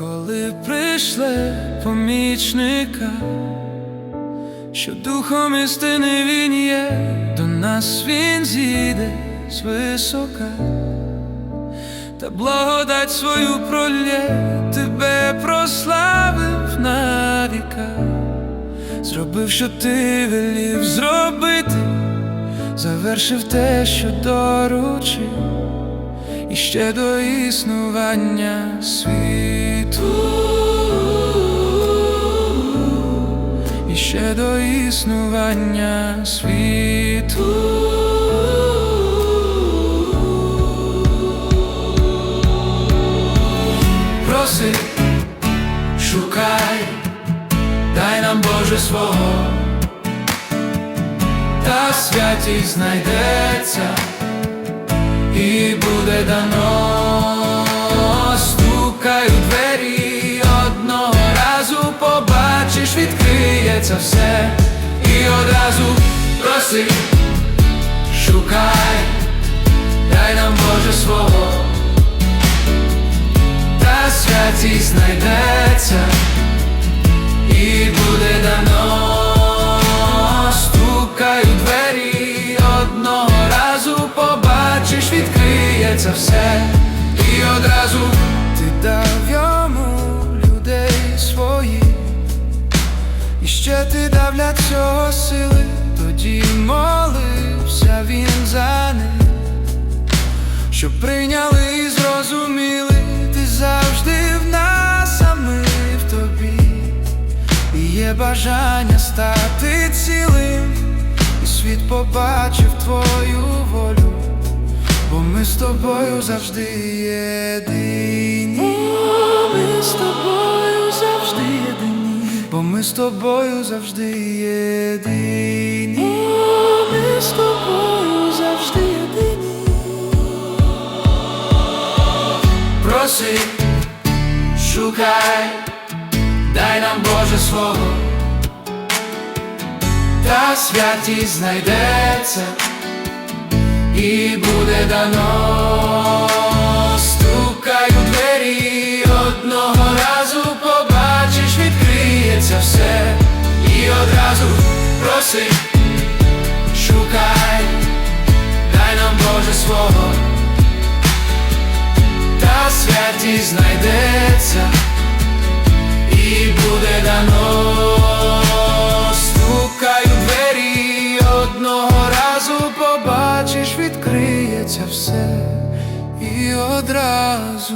коли прийшли помічника, що духом істини він є, до нас він зійде з висока, та благодать свою пролє, тебе прославив на віка, зробив, що ти велів зробити, завершив те, що доручив і ще до існування світу, і ще до існування світу. Проси, шукай, дай нам Боже свого, та святість знайдеться і буде дано, стукаю двері, одного разу побачиш, відкриється все, і одразу проси, шукай, дай нам Боже свого, та святість знайдеться, відкриється все, і одразу ти дав йому людей своїх, і ще ти дав для цього сили, тоді молився він за них, щоб прийняли і зрозуміли, ти завжди в нас, а ми в тобі, і є бажання стати цілим, і світ побачив твою тобою завжди єдині. Ми з тобою завжди єдині, бо ми з тобою завжди єдині. Ми з тобою завжди єдині. Проси, шукай, дай нам Боже свого, та святість знайдеться і буде дано, стукай у двері, одного разу побачиш, відкриється все, і одразу проси, шукай, дай нам Боже свого, та святість знайдеться, побачиш,